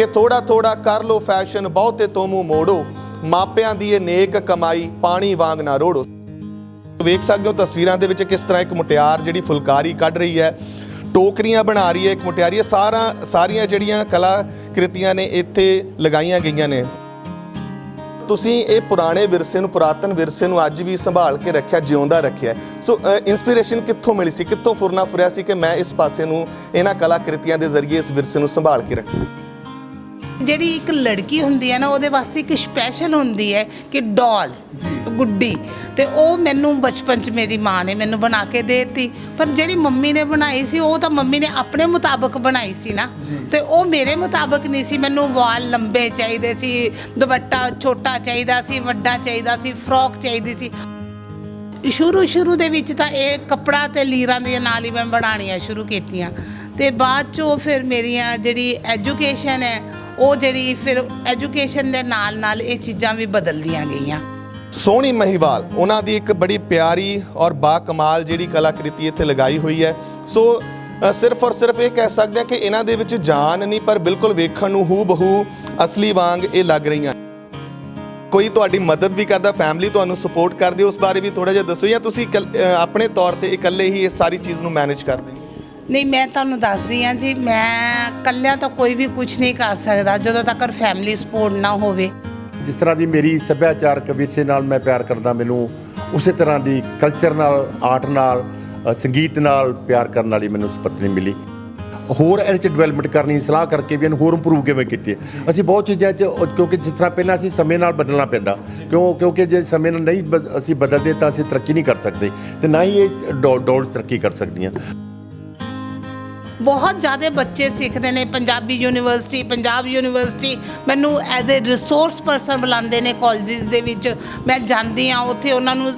ਕਿ ਥੋੜਾ ਥੋੜਾ ਕਰ ਲੋ ਫੈਸ਼ਨ, ਬਹੁਤੇ ਤੋਂ ਮੂੰਹ ਮੋੜੋ। ਮਾਪਿਆਂ ਦੀ ਇਹ ਨੇਕ ਕਮਾਈ ਪਾਣੀ ਵਾਂਗ ਨਾ ਰੋੜੋ। ਵੇਖ ਸਕਦੇ ਹੋ ਤਸਵੀਰਾਂ ਦੇ ਵਿੱਚ ਕਿਸ ਤਰ੍ਹਾਂ ਇੱਕ ਮੁਟਿਆਰ ਜਿਹੜੀ ਫੁਲਕਾਰੀ ਕੱਢ ਰਹੀ ਹੈ। ਟੋਕਰੀਆਂ ਬਣਾ ਰਹੀ ਹੈ ਇੱਕ ਮੁਟਿਆਰੀ। ਇਹ ਸਾਰਾ, ਸਾਰੀਆਂ ਜਿਹੜੀਆਂ ਕਲਾ ਕ੍ਰਿਤੀਆਂ ਨੇ ਇੱਥੇ ਲਗਾਈਆਂ ਗਈਆਂ ਨੇ। ਤੁਸੀਂ ਇਹ ਪੁਰਾਣੇ ਵਿਰਸੇ ਨੂੰ, ਪੁਰਾਤਨ ਵਿਰਸੇ ਨੂੰ ਅੱਜ ਵੀ ਸੰਭਾਲ ਕੇ ਰੱਖਿਆ, ਜਿਉਂਦਾ ਰੱਖਿਆ। ਸੋ ਇਨਸਪੀਰੇਸ਼ਨ ਕਿੱਥੋਂ ਮਿਲੀ ਸੀ? ਕਿੱਥੋਂ ਫੁਰਨਾ ਫੁਰਿਆ ਸੀ ਕਿ ਮੈਂ ਇਸ ਪਾਸੇ ਨੂੰ ਇਹਨਾਂ ਕਲਾ ਕ੍ਰਿਤੀਆਂ ਦੇ ਜ਼ਰੀਏ ਇਸ ਵਿਰਸੇ ਨੂੰ ਸੰਭਾਲ ਕੇ ਰੱਖਾਂ? ਜਿਹੜੀ ਇੱਕ ਲੜਕੀ ਹੁੰਦੀ ਹੈ ਨਾ ਉਹਦੇ ਵਾਸਤੇ ਇੱਕ ਸਪੈਸ਼ਲ ਹੁੰਦੀ ਹੈ ਕਿ ਡਾਲ ਗੁੱਡੀ। ਤੇ ਉਹ ਮੈਨੂੰ ਬਚਪਨ 'ਚ ਮੇਰੀ ਮਾਂ ਨੇ ਮੈਨੂੰ ਬਣਾ ਕੇ ਦੇਤੀ। ਪਰ ਜਿਹੜੀ ਮੰਮੀ ਨੇ ਬਣਾਈ ਸੀ ਉਹ ਤਾਂ ਮੰਮੀ ਨੇ ਆਪਣੇ ਮੁਤਾਬਕ ਬਣਾਈ ਸੀ ਨਾ। ਤੇ ਉਹ ਮੇਰੇ ਮੁਤਾਬਕ ਨਹੀਂ ਸੀ। ਮੈਨੂੰ ਵਾਲ ਲੰਬੇ ਚਾਹੀਦੇ ਸੀ ਦੁਪੱਟਾ ਛੋਟਾ ਚਾਹੀਦਾ ਸੀ ਵੱਡਾ ਚਾਹੀਦਾ ਸੀ ਫਰੋਕ ਚਾਹੀਦੀ ਸੀ। ਸ਼ੁਰੂ ਸ਼ੁਰੂ ਦੇ ਵਿੱਚ ਤਾਂ ਇਹ ਕੱਪੜਾ ਤੇ ਲੀਰਾਂ ਦੇ ਨਾਲ ਹੀ ਮੈਂ ਬਣਾਉਣੀਆਂ ਸ਼ੁਰੂ ਕੀਤੀਆਂ। ਤੇ ਬਾਅਦ ਚੋਂ ਫਿਰ ਮੇਰੀਆਂ ਜਿਹੜੀ ਐਜੂਕੇਸ਼ਨ ਹੈ ਉਹ ਜਿਹੜੀ ਫਿਰ ਐਜੂਕੇਸ਼ਨ ਦੇ ਨਾਲ ਨਾਲ ਇਹ ਚੀਜ਼ਾਂ ਵੀ ਬਦਲਦੀਆਂ ਗਈਆਂ। ਸੋਹਣੀ ਮਹੀਵਾਲ ਉਹਨਾਂ ਦੀ ਇੱਕ ਬੜੀ ਪਿਆਰੀ ਔਰ ਬਾ ਕਮਾਲ ਜਿਹੜੀ ਕਲਾਕ੍ਰਿਤੀ ਇੱਥੇ ਲਗਾਈ ਹੋਈ ਹੈ। ਸੋ ਅ, ਸਿਰਫ ਔਰ ਸਿਰਫ ਇਹ ਕਹਿ ਸਕਦੇ ਹਾਂ ਕਿ ਇਹਨਾਂ ਦੇ ਵਿੱਚ ਜਾਨ ਨਹੀਂ ਪਰ ਬਿਲਕੁਲ ਵੇਖਣ ਨੂੰ ਹੂ ਬਹੂ ਅਸਲੀ ਵਾਂਗ ਇਹ ਲੱਗ ਰਹੀਆਂ। ਕੋਈ ਤੁਹਾਡੀ ਮਦਦ ਵੀ ਕਰਦਾ ਫੈਮਿਲੀ ਤੁਹਾਨੂੰ ਸਪੋਰਟ ਕਰਦੀ ਹੈ, ਉਸ ਬਾਰੇ ਵੀ ਥੋੜਾ ਜਿਹਾ ਦੱਸੋ ਜਾਂ ਤੁਸੀਂ ਇਕੱਲ- ਅ, ਆਪਣੇ ਤੌਰ ਤੇ ਇਕੱਲੇ ਹੀ ਇਹ ਸਾਰੀ ਚੀਜ਼ ਨੂੰ ਮੈਨੇਜ ਕਰਦੇ ਹੋ ਨਹੀਂ, ਮੈਂ ਤੁਹਾਨੂੰ ਦੱਸਦੀ ਹਾਂ ਜੀ, ਮੈਂ ਕੱਲਿਆਂ ਤਾਂ ਕੋਈ ਵੀ ਕੁਝ ਨਹੀਂ ਕਰ ਸਕਦਾ ਜਦੋਂ ਤੱਕ ਫੈਮਿਲੀ ਸਪੋਰਟ ਨਾ ਹੋਵੇ। ਜਿਸ ਤਰ੍ਹਾਂ ਦੀ ਮੇਰੀ ਸੱਭਿਆਚਾਰਕ ਵਿਰਸੇ ਨਾਲ ਮੈਂ ਪਿਆਰ ਕਰਦਾ, ਮੈਨੂੰ ਉਸੇ ਤਰ੍ਹਾਂ ਦੀ ਕਲਚਰ ਨਾਲ ਆਰਟ ਨਾਲ ਸੰਗੀਤ ਨਾਲ ਪਿਆਰ ਕਰਨ ਵਾਲੀ ਮੈਨੂੰ ਪਤਨੀ ਮਿਲੀ। ਹੋਰ ਇਹਦੇ ਚ ਡਿਵੈਲਪਮੈਂਟ ਕਰਨੀ, ਸਲਾਹ ਕਰਕੇ ਵੀ ਇਹਨੂੰ ਹੋਰ ਇੰਪਰੂਵ ਕਿਵੇਂ ਕੀਤੀ ਅਸੀਂ ਬਹੁਤ ਚੀਜ਼ਾਂ 'ਚ ਕਿਉਂਕਿ ਜਿਸ ਤਰ੍ਹਾਂ ਪਹਿਲਾਂ ਅਸੀਂ ਸਮੇਂ ਨਾਲ ਬਦਲਣਾ ਪੈਂਦਾ, ਕਿਉਂ, ਕਿਉਂਕਿ ਜੇ ਸਮੇਂ ਨਾਲ ਨਹੀਂ ਬਦ- ਅਸੀਂ ਬਦਲਦੇ ਤਾਂ ਅਸੀਂ ਤਰੱਕੀ ਨਹੀਂ ਕਰ ਸਕਦੇ ਤੇ ਨਾ ਹੀ ਇਹ ਡੋਲਸ ਤਰੱਕੀ ਕਰ ਸਕਦੀਆਂ। ਬਹੁਤ ਜ਼ਿਆਦਾ ਬੱਚੇ ਸਿੱਖਦੇ ਨੇ, ਪੰਜਾਬੀ ਯੂਨੀਵਰਸਿਟੀ, ਪੰਜਾਬ ਯੂਨੀਵਰਸਿਟੀ ਮੈਨੂੰ ਐਜ਼ ਅ ਰਿਸੋਰਸ ਪਰਸਨ ਬੁਲਾਉਂਦੇ ਨੇ ਕਾਲਜਸ ਦੇ ਵਿੱਚ। ਮੈਂ ਜਾਂਦੀ ਆ ਉੱਥੇ ਉਹਨਾਂ ਨੂੰ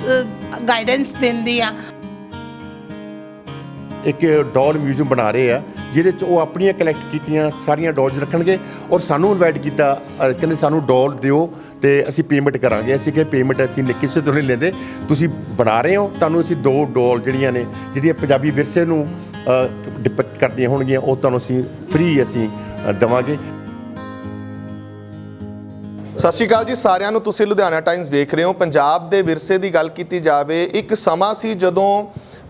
ਗਾਈਡੈਂਸ ਦਿੰਦੀ ਆ ਇੱਕ ਡਾਲ ਮਿਊਜ਼ੀਅਮ ਬਣਾ ਰਹੇ ਆ, ਜਿਹਦੇ ਚ ਉਹ ਆਪਣੀਆਂ ਕਲੈਕਟ ਕੀਤੀਆਂ, ਸਾਰੀਆਂ ਡਾਲਸ ਰੱਖਣਗੇ ਔਰ ਸਾਨੂੰ ਇਨਵਾਈਟ ਕੀਤਾ ਕਹਿੰਦੇ ਸਾਨੂੰ ਡਾਲ ਦਿਓ ਤੇ ਅਸੀਂ ਪੇਮੈਂਟ ਕਰਾਂਗੇ। ਅਸੀਂ ਕਿ ਪੇਮੈਂਟ ਅਸੀਂ ਕਿਸੇ ਤੋਂ ਨਹੀਂ ਲੈਂਦੇ। ਤੁਸੀਂ ਬਣਾ ਰਹੇ ਹੋ, ਤੁਹਾਨੂੰ ਅਸੀਂ ਦੋ ਡਾਲ ਜਿਹੜੀਆਂ ਨੇ, ਜਿਹੜੀਆਂ ਪੰਜਾਬੀ ਵਿਰਸੇ ਨੂੰ ਡਿਪਿਕਟ ਕਰਦੀਆਂ ਹੋਣਗੀਆਂ ਉਹ ਤੁਹਾਨੂੰ ਅਸੀਂ ਫ੍ਰੀ ਅਸੀਂ ਅ, ਦੇਵਾਂਗੇ। ਸਤਿ ਸ਼੍ਰੀ ਅਕਾਲ ਜੀ ਸਾਰਿਆਂ ਨੂੰ ਤੁਸੀਂ ਲੁਧਿਆਣਾ ਟਾਈਮਸ ਦੇਖ ਰਹੇ ਹੋ। ਪੰਜਾਬ ਦੇ ਵਿਰਸੇ ਦੀ ਗੱਲ ਕੀਤੀ ਜਾਵੇ ਇੱਕ ਸਮਾਂ ਸੀ ਜਦੋਂ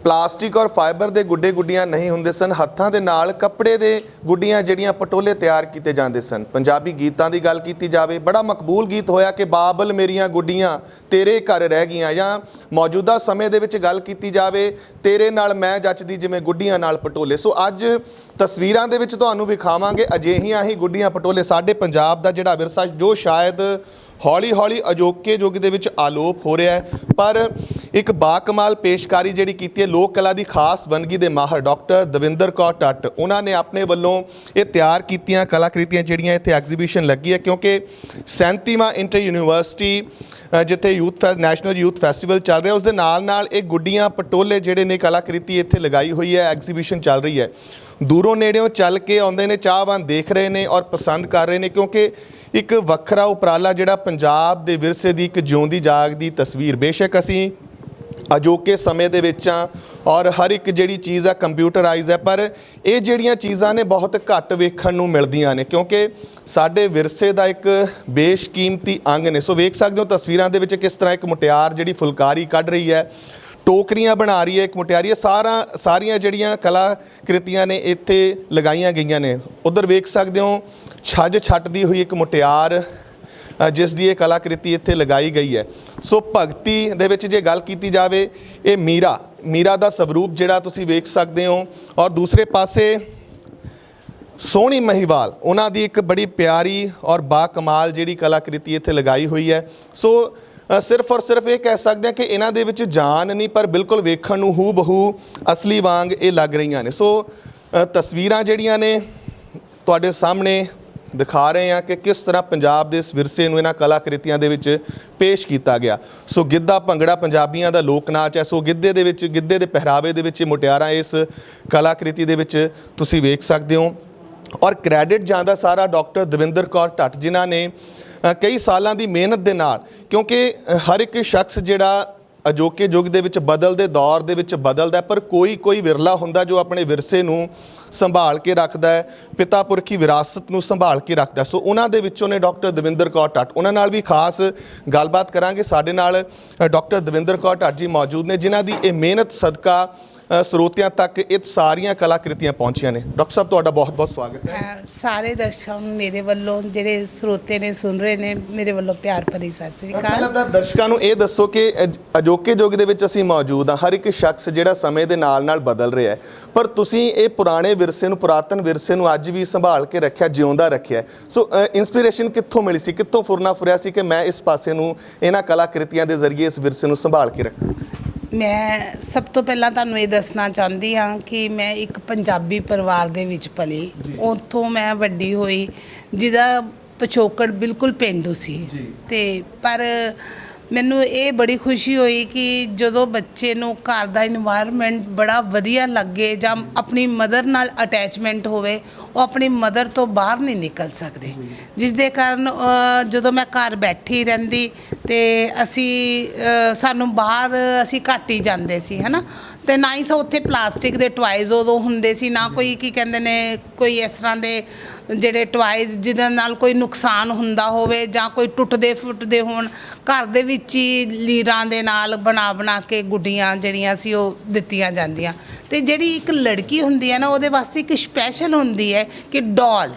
ਪਲਾਸਟਿਕ ਔਰ ਫਾਈਬਰ ਦੇ ਗੁੱਡੇ ਗੁੱਡੀਆਂ ਨਹੀਂ ਹੁੰਦੇ ਸਨ, ਹੱਥਾਂ ਦੇ ਨਾਲ ਕੱਪੜੇ ਦੇ ਗੁੱਡੀਆਂ ਜਿਹੜੀਆਂ ਪਟੋਲੇ ਤਿਆਰ ਕੀਤੇ ਜਾਂਦੇ ਸਨ। ਪੰਜਾਬੀ ਗੀਤਾਂ ਦੀ ਗੱਲ ਕੀਤੀ ਜਾਵੇ, ਬੜਾ ਮਕਬੂਲ ਗੀਤ ਹੋਇਆ ਕਿ ਬਾਬਲ ਮੇਰੀਆਂ ਗੁੱਡੀਆਂ ਤੇਰੇ ਘਰ ਰਹਿ ਗਈਆਂ ਜਾਂ ਮੌਜੂਦਾ ਸਮੇਂ ਦੇ ਵਿੱਚ ਗੱਲ ਕੀਤੀ ਜਾਵੇ, ਤੇਰੇ ਨਾਲ ਮੈਂ ਜੱਚਦੀ ਜਿਵੇਂ ਗੁੱਡੀਆਂ ਨਾਲ ਪਟੋਲੇ। ਸੋ ਅੱਜ ਤਸਵੀਰਾਂ ਦੇ ਵਿੱਚ ਤੁਹਾਨੂੰ ਵਿਖਾਵਾਂਗੇ, ਅਜਿਹੀਆਂ ਹੀ ਗੁੱਡੀਆਂ ਪਟੋਲੇ ਸਾਡੇ ਪੰਜਾਬ ਦਾ ਜਿਹੜਾ ਵਿਰਸਾ, ਜੋ ਸ਼ਾਇਦ ਹੌਲੀ ਹੌਲੀ ਅਜੋਕੇ ਯੁੱਗ ਦੇ ਵਿੱਚ ਆਲੋਪ ਹੋ ਰਿਹਾ ਹੈ। ਪਰ ਇੱਕ ਬਾਕਮਾਲ ਪੇਸ਼ਕਾਰੀ ਜਿਹੜੀ ਕੀਤੀ ਹੈ, ਲੋਕ ਕਲਾ ਦੀ ਖਾਸ ਵਨਗੀ ਦੇ ਮਾਹਰ ਡਾਕਟਰ ਦਵਿੰਦਰ ਕੌਰ ਟੱਟ। ਉਹਨਾਂ ਨੇ ਆਪਣੇ ਵੱਲੋਂ ਇਹ ਤਿਆਰ ਕੀਤੀਆਂ ਕਲਾਕ੍ਰਿਤੀਆਂ ਜਿਹੜੀਆਂ ਇੱਥੇ ਐਗਜ਼ੀਬਿਸ਼ਨ ਲੱਗੀ ਹੈ, ਕਿਉਂਕਿ 37ਵਾਂ ਇੰਟਰ ਯੂਨੀਵਰਸਿਟੀ ਜਿੱਥੇ youth fest national youth festival ਚੱਲ ਰਿਹਾ ਉਸ ਦੇ ਨਾਲ ਨਾਲ ਇਹ ਗੁੱਡੀਆਂ, ਪਟੋਲੇ ਜਿਹੜੇ ਨੇ ਕਲਾਕ੍ਰਿਤੀ ਇੱਥੇ ਲਗਾਈ ਹੋਈ ਹੈ, ਐਗਜ਼ੀਬਿਸ਼ਨ ਚੱਲ ਰਹੀ ਹੈ। ਦੂਰੋਂ ਨੇੜਿਓਂ ਚੱਲ ਕੇ ਆਉਂਦੇ ਨੇ, ਚਾਹਵਾਨ ਦੇਖ ਰਹੇ ਨੇ ਔਰ ਪਸੰਦ ਕਰ ਰਹੇ ਨੇ, ਕਿਉਂਕਿ ਇੱਕ ਵੱਖਰਾ ਉਪਰਾਲਾ ਜਿਹੜਾ ਪੰਜਾਬ ਦੇ ਵਿਰਸੇ ਦੀ ਇੱਕ ਜਿਉਂਦੀ ਜਾਗਦੀ ਤਸਵੀਰ। ਬੇਸ਼ੱਕ ਅਸੀਂ ਅਜੋਕੇ ਸਮੇਂ ਦੇ ਵਿੱਚ ਆ ਔਰ ਹਰ ਇੱਕ ਜਿਹੜੀ ਚੀਜ਼ ਆ ਕੰਪਿਊਟਰਾਈਜ਼ ਹੈ, ਪਰ ਇਹ ਜਿਹੜੀਆਂ ਚੀਜ਼ਾਂ ਨੇ ਬਹੁਤ ਘੱਟ ਵੇਖਣ ਨੂੰ ਮਿਲਦੀਆਂ ਨੇ, ਕਿਉਂਕਿ ਸਾਡੇ ਵਿਰਸੇ ਦਾ ਇੱਕ ਬੇਸ਼ਕੀਮਤੀ ਅੰਗ ਨੇ। ਸੋ ਵੇਖ ਸਕਦੇ ਹੋ ਤਸਵੀਰਾਂ ਦੇ ਵਿੱਚ ਕਿਸ ਤਰ੍ਹਾਂ ਇੱਕ ਮੁਟਿਆਰ ਜਿਹੜੀ ਫੁਲਕਾਰੀ ਕੱਢ ਰਹੀ ਹੈ, ਟੋਕਰੀਆਂ ਬਣਾ ਰਹੀ ਹੈ ਇੱਕ ਮੁਟਿਆਰੀ ਹੈ ਸਾਰਾ, ਸਾਰੀਆਂ ਜਿਹੜੀਆਂ ਕਲਾ ਕ੍ਰਿਤੀਆਂ ਨੇ ਇੱਥੇ ਲਗਾਈਆਂ ਗਈਆਂ ਨੇ। ਉਧਰ ਵੇਖ ਸਕਦੇ ਹੋ, ਛੱਜ ਛੱਟਦੀ ਹੋਈ ਇੱਕ ਮੁਟਿਆਰ ਜਿਸ ਦੀ ਇਹ ਕਲਾਕ੍ਰਿਤੀ ਇੱਥੇ ਲਗਾਈ ਗਈ ਹੈ। ਸੋ ਭਗਤੀ ਦੇ ਵਿੱਚ ਜੇ ਗੱਲ ਕੀਤੀ ਜਾਵੇ, ਇਹ ਮੀਰਾ ਮੀਰਾ ਦਾ ਸਵਰੂਪ ਜਿਹੜਾ ਤੁਸੀਂ ਵੇਖ ਸਕਦੇ ਹੋ। ਔਰ ਦੂਸਰੇ ਪਾਸੇ ਸੋਹਣੀ ਮਹੀਵਾਲ, ਉਹਨਾਂ ਦੀ ਇੱਕ ਬੜੀ ਪਿਆਰੀ ਔਰ ਬਾ ਕਮਾਲ ਜਿਹੜੀ ਕਲਾਕ੍ਰਿਤੀ ਇੱਥੇ ਲਗਾਈ ਹੋਈ ਹੈ। ਸੋ ਸਿਰਫ ਔਰ ਸਿਰਫ ਇਹ ਕਹਿ ਸਕਦੇ ਹਾਂ ਕਿ ਇਹਨਾਂ ਦੇ ਵਿੱਚ ਜਾਨ ਨਹੀਂ, ਪਰ ਬਿਲਕੁਲ ਵੇਖਣ ਨੂੰ ਹੂ ਬਹੂ ਅਸਲੀ ਵਾਂਗ ਇਹ ਲੱਗ ਰਹੀਆਂ ਨੇ। ਸੋ ਤਸਵੀਰਾਂ ਜਿਹੜੀਆਂ ਨੇ ਤੁਹਾਡੇ ਸਾਹਮਣੇ ਦਿਖਾ ਰਹੇ ਹਾਂ ਕਿ ਕਿਸ ਤਰ੍ਹਾਂ ਪੰਜਾਬ ਦੇ ਇਸ ਵਿਰਸੇ ਨੂੰ ਇਹਨਾਂ ਕਲਾਕ੍ਰਿਤੀਆਂ ਦੇ ਵਿੱਚ ਪੇਸ਼ ਕੀਤਾ ਗਿਆ। ਸੋ ਗਿੱਧਾ ਭੰਗੜਾ ਪੰਜਾਬੀਆਂ ਦਾ ਲੋਕ ਨਾਚ ਹੈ। ਸੋ ਗਿੱਧੇ ਦੇ ਵਿੱਚ, ਗਿੱਧੇ ਦੇ ਪਹਿਰਾਵੇ ਦੇ ਵਿੱਚ ਇਹ ਮੁਟਿਆਰਾਂ ਇਸ ਕਲਾਕ੍ਰਿਤੀ ਦੇ ਵਿੱਚ ਤੁਸੀਂ ਵੇਖ ਸਕਦੇ ਹੋ। ਔਰ ਕ੍ਰੈਡਿਟ ਜਾਂਦਾ ਸਾਰਾ ਡਾਕਟਰ ਦਵਿੰਦਰ ਕੌਰ ਟੱਟ ਜਿਨ੍ਹਾਂ ਨੇ ਕਈ ਸਾਲਾਂ ਦੀ ਮਿਹਨਤ ਦੇ ਨਾਲ, ਕਿਉਂਕਿ ਹਰ ਇੱਕ ਸ਼ਖਸ ਜਿਹੜਾ ਅਜੋਕੇ ਯੁੱਗ ਦੇ ਵਿੱਚ ਬਦਲਦੇ ਦੌਰ ਦੇ ਵਿੱਚ ਬਦਲਦਾ ਪਰ ਕੋਈ ਕੋਈ ਵਿਰਲਾ ਹੁੰਦਾ ਜੋ ਆਪਣੇ ਵਿਰਸੇ ਨੂੰ ਸੰਭਾਲ ਕੇ ਰੱਖਦਾ ਹੈ ਪਿਤਾ ਪੁਰਖੀ ਵਿਰਾਸਤ ਨੂੰ ਸੰਭਾਲ ਕੇ ਰੱਖਦਾ ਸੋ ਉਹਨਾਂ ਦੇ ਵਿੱਚੋਂ ਨੇ ਡਾਕਟਰ ਦਵਿੰਦਰ ਕੌਰ ਟੱਟ। ਉਹਨਾਂ ਨਾਲ ਵੀ ਖਾਸ ਗੱਲਬਾਤ ਕਰਾਂਗੇ। ਸਾਡੇ ਨਾਲ ਅ, ਡਾਕਟਰ ਦਵਿੰਦਰ ਕੌਰ ਟੱਟ ਜੀ ਮੌਜੂਦ ਨੇ ਜਿਨ੍ਹਾਂ ਦੀ ਇਹ ਮਿਹਨਤ ਸਦਕਾ ਸਰੋਤਿਆਂ ਤੱਕ ਇਹ ਸਾਰੀਆਂ ਕਲਾਕ੍ਰਿਤੀਆਂ ਪਹੁੰਚੀਆਂ ਨੇ। ਡਾਕਟਰ ਸਾਹਿਬ ਤੁਹਾਡਾ ਬਹੁਤ-ਬਹੁਤ ਸਵਾਗਤ ਹੈ। ਅਹ ਸਾਰੇ ਦਰਸ਼ਕਾਂ ਨੂੰ ਮੇਰੇ ਵੱਲੋਂ ਜਿਹੜੇ ਸਰੋਤੇ ਨੇ ਸੁਣ ਰਹੇ ਨੇ ਮੇਰੇ ਵੱਲੋਂ ਪਿਆਰ ਭਰੀ ਸਤਿ ਸ੍ਰੀ ਪਹਿਲਾਂ ਅਕਾਲ। ਤਾਂ ਦਰਸ਼ਕਾਂ ਨੂੰ ਇਹ ਦੱਸੋ ਕਿ ਅਜ- ਅਜੋਕੇ ਯੁੱਗ ਦੇ ਵਿੱਚ ਅਸੀਂ ਮੌਜੂਦ ਹਾਂ। ਹਰ ਇੱਕ ਸ਼ਖਸ ਜਿਹੜਾ ਸਮੇਂ ਦੇ ਨਾਲ-ਨਾਲ ਬਦਲ ਰਿਹਾ ਹੈ। ਪਰ ਤੁਸੀਂ ਇਹ ਪੁਰਾਣੇ ਵਿਰਸੇ ਨੂੰ ਪੁਰਾਤਨ ਵਿਰਸੇ ਨੂੰ ਅੱਜ ਵੀ ਸੰਭਾਲ ਕੇ ਰੱਖਿਆ ਜਿਉਂਦਾ ਰੱਖਿਆ ਹੈ। ਸੋ ਇਨਸਪੀਰੇਸ਼ਨ ਕਿੱਥੋਂ ਮਿਲੀ ਸੀ? ਕਿੱਥੋਂ ਫੁਰਨਾ ਫੁਰਿਆ ਸੀ ਕਿ ਮੈਂ ਇਸ ਪਾਸੇ ਨੂੰ ਇਹਨਾਂ ਕਲਾਕ੍ਰਿਤੀਆਂ ਦੇ ਜ਼ਰੀਏ ਇਸ ਵਿਰਸੇ ਨੂੰ ਸੰਭਾਲ ਕੇ ਰੱਖਾਂ? ਮੈਂ ਸਭ ਤੋਂ ਪਹਿਲਾਂ ਤੁਹਾਨੂੰ ਇਹ ਦੱਸਣਾ ਚਾਹੁੰਦੀ ਹਾਂ ਕਿ ਮੈਂ ਇੱਕ ਪੰਜਾਬੀ ਪਰਿਵਾਰ ਦੇ ਵਿੱਚ ਪਲੀ। ਉੱਥੋਂ ਮੈਂ ਵੱਡੀ ਹੋਈ ਜਿਹਦਾ ਪਛੋਕੜ ਬਿਲਕੁਲ ਪਿੰਡੂ ਸੀ। ਤੇ ਪਰ ਮੈਨੂੰ ਇਹ ਬੜੀ ਖੁਸ਼ੀ ਹੋਈ ਕਿ ਜਦੋਂ ਬੱਚੇ ਨੂੰ ਘਰ ਦਾ এনवायरमेंट ਬੜਾ ਵਧੀਆ ਲੱਗੇ ਜਾਂ ਆਪਣੀ ਮਦਰ ਨਾਲ ਅਟੈਚਮੈਂਟ ਹੋਵੇ ਉਹ ਆਪਣੀ ਮਦਰ ਤੋਂ ਬਾਹਰ ਨਹੀਂ ਨਿਕਲ ਸਕਦੇ। ਜਿਸ ਦੇ ਕਾਰਨ ਜਦੋਂ ਮੈਂ ਘਰ ਬੈਠੀ ਰਹਿੰਦੀ ਤੇ ਅਸੀਂ ਸਾਨੂੰ ਬਾਹਰ ਅਸੀਂ ਘੱਟ ਹੀ ਜਾਂਦੇ ਸੀ, ਹਨਾ? ਤੇ ਨਾ ਹੀ ਸੋ ਉੱਥੇ ਪਲਾਸਟਿਕ ਦੇ ਟੁਆਇਜ਼ ਉਦੋਂ ਹੁੰਦੇ ਸੀ, ਨਾ ਕੋਈ ਕੀ ਕਹਿੰਦੇ ਨੇ, ਕੋਈ ਇਸ ਤਰ੍ਹਾਂ ਦੇ ਜਿਹੜੇ ਟੁਆਇਜ਼ ਜਿਹਦੇ ਨਾਲ ਕੋਈ ਨੁਕਸਾਨ ਹੁੰਦਾ ਹੋਵੇ ਜਾਂ ਕੋਈ ਟੁੱਟਦੇ ਫੁੱਟਦੇ ਹੋਣ ਘਰ ਦੇ ਵਿੱਚ ਹੀ ਲੀਰਾਂ ਦੇ ਨਾਲ ਬਣਾ ਬਣਾ ਕੇ ਗੁੱਡੀਆਂ ਜਿਹੜੀਆਂ ਸੀ ਉਹ ਦਿੱਤੀਆਂ ਜਾਂਦੀਆਂ। ਤੇ ਜਿਹੜੀ ਇੱਕ ਲੜਕੀ ਹੁੰਦੀ ਹੈ ਨਾ ਉਹਦੇ ਵਾਸਤੇ ਇੱਕ ਸਪੈਸ਼ਲ ਹੁੰਦੀ ਹੈ ਕਿ ਡਾਲ।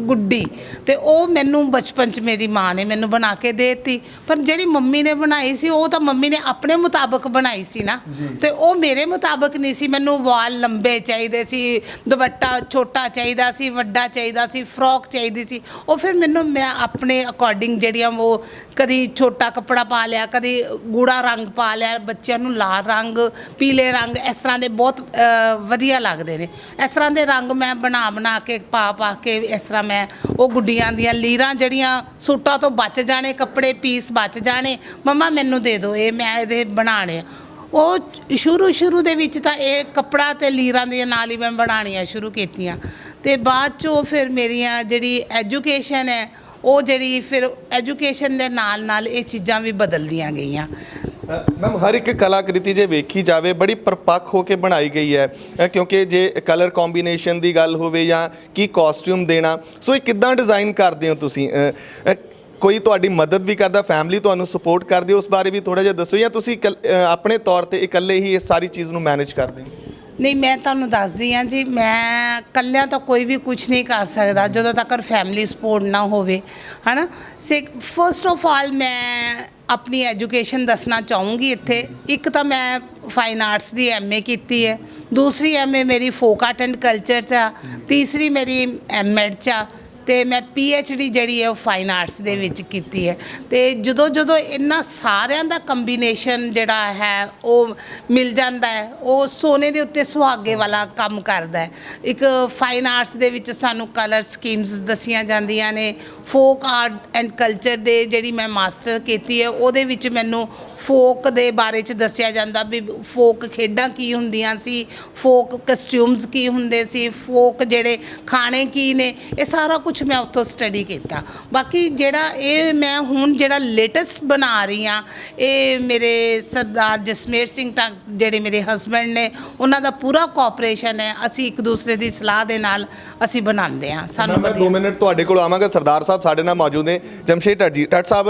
ਗੁੱਡੀ। ਤੇ ਉਹ ਮੈਨੂੰ ਬਚਪਨ ਚ ਮੇਰੀ ਮਾਂ ਨੇ ਮੈਨੂੰ ਬਣਾ ਕੇ ਦੇ ਦਿੱਤੀ। ਪਰ ਜਿਹੜੀ ਮੰਮੀ ਨੇ ਬਣਾਈ ਸੀ ਉਹ ਤਾਂ ਮੰਮੀ ਨੇ ਆਪਣੇ ਮੁਤਾਬਕ ਬਣਾਈ ਸੀ ਨਾ। ਤੇ ਉਹ ਮੇਰੇ ਮੁਤਾਬਕ ਨਹੀਂ ਸੀ। ਮੈਨੂੰ ਵਾਲ ਲੰਬੇ ਚਾਹੀਦੇ ਸੀ ਦੁਪੱਟਾ ਛੋਟਾ ਚਾਹੀਦਾ ਸੀ ਵੱਡਾ ਚਾਹੀਦਾ ਸੀ ਫਰੋਕ ਚਾਹੀਦੀ ਸੀ। ਉਹ ਫਿਰ ਮੈਨੂੰ ਮੈਂ ਆਪਣੇ ਅਕੋਰਡਿੰਗ ਜਿਹੜੀਆਂ ਉਹ ਕਦੀ ਛੋਟਾ ਕੱਪੜਾ ਪਾ ਲਿਆ, ਕਦੀ ਗੂੜਾ ਰੰਗ ਪਾ ਲਿਆ, ਬੱਚਿਆਂ ਨੂੰ ਲਾਲ ਰੰਗ, ਪੀਲੇ ਰੰਗ, ਇਸ ਤਰ੍ਹਾਂ ਦੇ ਬਹੁਤ ਵਧੀਆ ਲੱਗਦੇ ਨੇ। ਇਸ ਤਰ੍ਹਾਂ ਦੇ ਰੰਗ ਮੈਂ ਬਣਾ ਬਣਾ ਕੇ, ਪਾ ਪਾ ਕੇ ਇਸ ਤਰ੍ਹਾਂ ਮੈਂ ਉਹ ਗੁੱਡੀਆਂ ਦੀਆਂ ਲੀਰਾਂ ਜਿਹੜੀਆਂ ਸੂਟਾਂ ਤੋਂ ਬਚ ਜਾਣੇ, ਕੱਪੜੇ ਪੀਸ ਬਚ ਜਾਣੇ, ਮੰਮਾ ਮੈਨੂੰ ਦੇ ਦਿਓ ਇਹ ਮੈਂ ਇਹਦੇ ਬਣਾਣੇ ਆ। ਉਹ ਸ਼ੁਰੂ ਸ਼ੁਰੂ ਦੇ ਵਿੱਚ ਤਾਂ ਇਹ ਕੱਪੜਾ ਤੇ ਲੀਰਾਂ ਦੇ ਨਾਲ ਹੀ ਮੈਂ ਬਣਾਉਣੀਆਂ ਸ਼ੁਰੂ ਕੀਤੀਆਂ। ਤੇ ਬਾਅਦ ਚੋਂ ਫਿਰ ਮੇਰੀਆਂ ਜਿਹੜੀ ਐਜੂਕੇਸ਼ਨ ਹੈ ਉਹ ਜਿਹੜੀ ਫਿਰ ਐਜੂਕੇਸ਼ਨ ਦੇ ਨਾਲ ਨਾਲ ਇਹ ਚੀਜ਼ਾਂ ਵੀ ਬਦਲਦੀਆਂ ਗਈਆਂ। ਮੈਮ ਹਰ ਇੱਕ ਕਲਾਕ੍ਰਿਤੀ ਜੇ ਵੇਖੀ ਜਾਵੇ ਬੜੀ ਪਰਪੱਕ ਹੋ ਕੇ ਬਣਾਈ ਗਈ ਹੈ। ਕਿਉਂਕਿ ਜੇ ਕਲਰ ਕੰਬੀਨੇਸ਼ਨ ਦੀ ਗੱਲ ਹੋਵੇ ਜਾਂ ਕੀ ਕਾਸਟਿਊਮ ਦੇਣਾ ਸੋ ਇਹ ਕਿੱਦਾਂ ਡਿਜ਼ਾਈਨ ਕਰਦੇ ਹੋ ਤੁਸੀਂ? ਕੋਈ ਤੁਹਾਡੀ ਮਦਦ ਵੀ ਕਰਦਾ ਫੈਮਿਲੀ ਤੁਹਾਨੂੰ ਸਪੋਰਟ ਕਰਦੀ ਹੈ, ਉਸ ਬਾਰੇ ਵੀ ਥੋੜਾ ਜਿਹਾ ਦੱਸੋ ਜਾਂ ਤੁਸੀਂ ਇਕੱਲ- ਆਪਣੇ ਤੌਰ ਤੇ ਇਕੱਲੇ ਹੀ ਇਹ ਸਾਰੀ ਚੀਜ਼ ਨੂੰ ਮੈਨੇਜ ਕਰਦੇ ਹੋ? ਨਹੀਂ, ਮੈਂ ਤੁਹਾਨੂੰ ਦੱਸਦੀ ਹਾਂ ਜੀ, ਮੈਂ ਕੱਲਿਆਂ ਤਾਂ ਕੋਈ ਵੀ ਕੁਝ ਨਹੀਂ ਕਰ ਸਕਦਾ ਜਦੋਂ ਤੱਕ ਫੈਮਿਲੀ ਸਪੋਰਟ ਨਾ ਹੋਵੇ, ਹਨਾ? ਸੇ ਫਰਸਟ ਆਫ ਆਲ ਮੈਂ ਆਪਣੀ ਐਜੂਕੇਸ਼ਨ ਦੱਸਣਾ ਚਾਹੂੰਗੀ ਇੱਥੇ। ਇੱਕ ਤਾਂ ਮੈਂ ਫਾਈਨ ਆਰਟਸ ਦੀ ਐਮਏ ਕੀਤੀ ਹੈ। ਦੂਸਰੀ ਐਮਏ ਮੇਰੀ ਫੋਕ ਆਰਟ ਐਂਡ ਕਲਚਰ 'ਚ ਆ। ਤੀਸਰੀ ਮੇਰੀ ਐਮਐਡ 'ਚ ਆ। ਤੇ ਮੈਂ ਡੀ ਜਿਹੜੀ ਹੈ ਉਹ ਫਾਈਨ ਆਰਟਸ ਦੇ ਵਿੱਚ ਕੀਤੀ ਹੈ। ਤੇ ਜਦੋਂ ਜਦੋਂ ਇਹਨਾਂ ਸਾਰਿਆਂ ਦਾ ਕੰਬੀਨੇਸ਼ਨ ਜਿਹੜਾ ਹੈ, ਉਹ ਮਿਲ ਜਾਂਦਾ ਹੈ, ਉਹ ਸੋਨੇ ਦੇ ਉੱਤੇ ਸੁਹਾਗੇ ਵਾਲਾ ਕੰਮ ਕਰਦਾ ਹੈ। ਇੱਕ ਫਾਈਨ ਆਰਟਸ ਦੇ ਵਿੱਚ ਸਾਨੂੰ ਕਲਰ ਸਕੀਮਸ ਦਸੀਆਂ ਜਾਂਦੀਆਂ ਨੇ ਫੋਕ ਆਰਟ ਐਂਡ ਕਲਚਰ ਦੇ ਜਿਹੜੀ ਮੈਂ ਮਾਸਟਰ ਕੀਤੀ ਹੈ, ਉਹਦੇ ਵਿੱਚ ਮੈਨੂੰ ਫੋਕ ਦੇ ਬਾਰੇ ਚ ਦੱਸਿਆ ਜਾਂਦਾ ਵੀ ਫੋਕ ਖੇਡਾਂ ਕੀ ਹੁੰਦੀਆਂ ਸੀ ਫੋਕ ਕਸਟਿਊਮਸ ਕੀ ਹੁੰਦੇ ਸੀ ਫੋਕ ਜਿਹੜੇ ਖਾਣੇ ਕੀ ਨੇ ਇਹ ਸਾਰਾ ਕੁਝ ਮੈਂ ਉੱਥੋਂ ਸਟੱਡੀ ਕੀਤਾ। ਬਾਕੀ ਜਿਹੜਾ ਇਹ ਮੈਂ ਹੁਣ ਜਿਹੜਾ ਲੇਟੈਸਟ ਬਣਾ ਰਹੀ ਆ ਇਹ ਮੇਰੇ ਸਰਦਾਰ ਜਸਮੇਰ ਸਿੰਘ ਜਿਹੜੇ ਮੇਰੇ ਹਸਬੰਡ ਨੇ ਉਹਨਾਂ ਦਾ ਪੂਰਾ ਕੋਆਪਰੇਸ਼ਨ ਹੈ ਅਸੀਂ ਇੱਕ ਦੂਸਰੇ ਦੀ ਸਲਾਹ ਦੇ ਨਾਲ ਅਸੀਂ ਬਣਾਉਂਦੇ ਆ ਸਾਨੂੰ ਮੈਂ 2 ਵਧੀਆ ਮਿੰਟ ਤੁਹਾਡੇ ਕੋਲ ਆਵਾਂਗਾ। ਸਰਦਾਰ ਸਾਹਿਬ ਸਾਡੇ ਨਾਲ ਮੌਜੂਦ ਨੇ। ਜਮਸ਼ੇਦ ਟੱਟ ਜੀ ਟੱਟ ਸਾਹਿਬ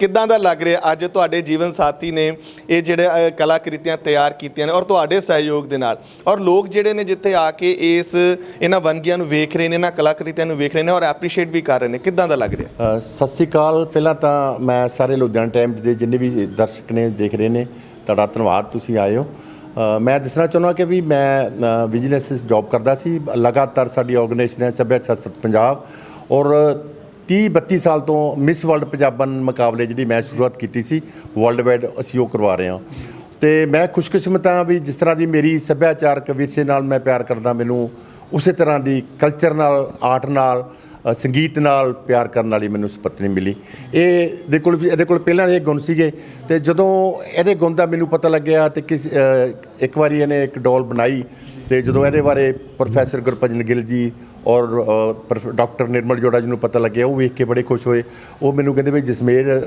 ਕਿੱਦਾਂ ਦਾ ਲੱਗ ਰਿਹਾ? ਅੱਜ ਤੁਹਾਡੇ ਜੀਵਨ ਸਾਥੀ ਨੇ ਇਹ ਜਿਹੜੇ ਅ, ਕਲਾਕ੍ਰਿਤੀਆਂ ਤਿਆਰ ਕੀਤੀਆਂ ਨੇ ਔਰ ਤੁਹਾਡੇ ਸਹਿਯੋਗ ਦੇ ਨਾਲ। ਔਰ ਲੋਕ ਜਿਹੜੇ ਨੇ ਜਿੱਥੇ ਆ ਕੇ ਇਸ ਇਹਨਾਂ ਵੰਨਗੀਆਂ ਨੂੰ ਵੇਖ ਰਹੇ ਨੇ ਇਹਨਾਂ ਕਲਾਕ੍ਰਿਤੀਆਂ ਨੂੰ ਵੇਖ ਰਹੇ ਨੇ ਔਰ ਐਪਰੀਸ਼ੀਏਟ ਵੀ ਕਰ ਰਹੇ ਨੇ। ਕਿੱਦਾਂ ਦਾ ਲੱਗ ਰਿਹਾ? ਅ, ਸਤਿ ਸ਼੍ਰੀ ਅਕਾਲ। ਪਹਿਲਾਂ ਤਾਂ ਮੈਂ ਸਾਰੇ ਲੁਧਿਆਣਾ ਟਾਈਮਜ਼ ਦੇ ਜਿੰਨੇ ਵੀ ਦਰਸ਼ਕ ਨੇ ਦੇਖ ਰਹੇ ਨੇ ਤੁਹਾਡਾ ਧੰਨਵਾਦ ਤੁਸੀਂ ਆਏ ਹੋ। ਅ, ਮੈਂ ਦੱਸਣਾ ਚਾਹੁੰਦਾ ਕਿ ਵੀ ਮੈਂ ਵਿਜੀਲੈਂਸ 'ਚ ਜੌਬ ਕਰਦਾ ਸੀ। ਲਗਾਤਾਰ ਸਾਡੀ ਆਰਗੇਨਾਈਜੇਸ਼ਨ ਹੈ ਸੱਭਿਆ ਸਿਆਸਤ ਪੰਜਾਬ ਔਰ 30 32 ਸਾਲ ਤੋਂ ਮਿਸ ਵਰਲਡ ਪੰਜਾਬਨ ਮੁਕਾਬਲੇ ਜਿਹੜੀ ਮੈਂ ਸ਼ੁਰੂਆਤ ਕੀਤੀ ਸੀ ਵਰਲਡ ਵਾਈਡ ਅਸੀਂ ਉਹ ਕਰਵਾ ਰਹੇ ਹਾਂ। ਤੇ ਮੈਂ ਖੁਸ਼ਕਿਸਮਤ ਹਾਂ ਵੀ ਜਿਸ ਤਰ੍ਹਾਂ ਦੀ ਮੇਰੀ ਸੱਭਿਆਚਾਰਕ ਵਿਰਸੇ ਨਾਲ ਮੈਂ ਪਿਆਰ ਕਰਦਾ, ਮੈਨੂੰ ਉਸੇ ਤਰ੍ਹਾਂ ਦੀ ਕਲਚਰ ਨਾਲ ਆਰਟ ਨਾਲ ਸੰਗੀਤ ਨਾਲ ਪਿਆਰ ਕਰਨ ਵਾਲੀ ਮੈਨੂੰ ਸੁਪਤਨੀ ਮਿਲੀ। ਇਹ ਦੇ ਕੋਲ ਵੀ, ਇਹਦੇ ਕੋਲ ਪਹਿਲਾਂ ਇਹ ਗੁਣ ਸੀਗੇ ਤੇ ਜਦੋਂ ਇਹਦੇ ਗੁਣ ਦਾ ਮੈਨੂੰ ਪਤਾ ਲੱਗਿਆ ਤੇ ਕਿਸ ਇੱਕ ਵਾਰੀ ਇਹਨੇ ਇੱਕ ਡੋਲ ਬਣਾਈ ਤੇ ਜਦੋਂ ਇਹਦੇ ਬਾਰੇ ਪ੍ਰੋਫੈਸਰ ਗੁਰਭਜਨ ਗਿੱਲ ਜੀ ਔਰ ਡਾਕਟਰ ਨਿਰਮਲ ਜੋੜਾ ਜੀ ਨੂੰ ਪਤਾ ਲੱਗਿਆ ਉਹ ਵੇਖ ਕੇ ਬੜੇ ਖੁਸ਼ ਹੋਏ। ਉਹ ਮੈਨੂੰ ਕਹਿੰਦੇ ਵੀ ਜਸਮੇਰ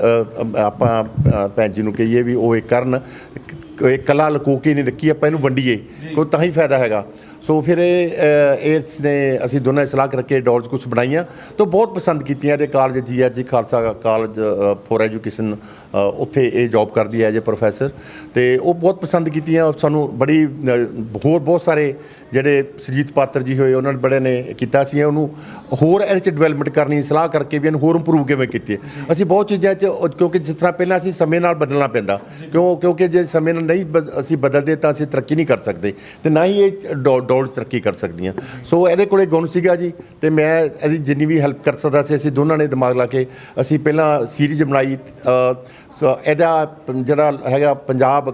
ਆਪਾਂ ਭੈਣ ਜੀ ਨੂੰ ਕਹੀਏ ਵੀ ਉਹ ਇਹ ਕਰਨ ਇਹ ਕਲਾ ਲੁਕੋ ਕੇ ਨਹੀਂ ਰੱਖੀ ਆਪਾਂ ਇਹਨੂੰ ਵੰਡੀਏ ਕੋਈ ਤਾਂ ਹੀ ਫਾਇਦਾ ਹੈਗਾ। ਸੋ ਫਿਰ ਇਹ ਇਸ ਨੇ ਅਸੀਂ ਦੋਨਾਂ ਨੇ ਸਲਾਹ ਕਰਕੇ ਡਾਲਸ ਕੁਝ ਬਣਾਈਆਂ ਤਾਂ ਬਹੁਤ ਪਸੰਦ ਕੀਤੀਆਂ ਤੇ college GHG Khalsa college for education ਉੱਥੇ ਇਹ ਜੌਬ ਕਰਦੀ ਹੈ ਐਜ ਅ ਪ੍ਰੋਫੈਸਰ ਤੇ ਉਹ ਬਹੁਤ ਪਸੰਦ ਕੀਤੀਆਂ ਸਾਨੂੰ ਬੜੀ ਹੋਰ ਬਹੁਤ ਸਾਰੇ ਜਿਹੜੇ ਸੁਰਜੀਤ ਪਾਤਰ ਜੀ ਹੋਏ, ਉਹਨਾਂ ਨੇ ਬੜੇ ਨੇ ਕੀਤਾ ਸੀ, ਉਹਨੂੰ ਹੋਰ ਇਹਦੇ ਚ ਡਿਵੈਲਪਮੈਂਟ ਕਰਨੀ, ਸਲਾਹ ਕਰਕੇ ਵੀ ਇਹਨੂੰ ਹੋਰ ਇੰਪਰੂਵ ਕਿਵੇਂ ਕੀਤੀ ਅਸੀਂ ਬਹੁਤ ਚੀਜ਼ਾਂ 'ਚ ਕਿਉਂਕਿ ਜਿਸ ਤਰ੍ਹਾਂ ਪਹਿਲਾਂ ਅਸੀਂ ਸਮੇਂ ਨਾਲ ਬਦਲਣਾ ਪੈਂਦਾ, ਕਿਉਂ, ਕਿਉਂਕਿ ਜੇ ਸਮੇਂ ਨਾਲ ਨਹੀਂ ਬਦ- ਅਸੀਂ ਬਦਲਦੇ ਤਾਂ ਅਸੀਂ ਤਰੱਕੀ ਨਹੀਂ ਕਰ ਸਕਦੇ ਤੇ ਨਾ ਹੀ ਇਹ ਡੋਲਸ ਤਰੱਕੀ ਕਰ ਸਕਦੀਆਂ। ਸੋ ਇਹਦੇ ਕੋਲੇ ਗੁਣ ਸੀਗਾ ਜੀ ਤੇ ਮੈਂ ਇਹਦੀ ਜਿੰਨੀ ਵੀ ਹੈਲਪ ਕਰ ਸਕਦਾ ਸੀ, ਅਸੀਂ ਦੋਨਾਂ ਨੇ ਦਿਮਾਗ ਲਾ ਕੇ ਅਸੀਂ ਪਹਿਲਾਂ ਸੀਰੀਜ਼ ਬਣਾਈ ਸੋ ਇਹਦਾ ਜਿਹੜਾ ਹੈਗਾ ਪੰਜਾਬ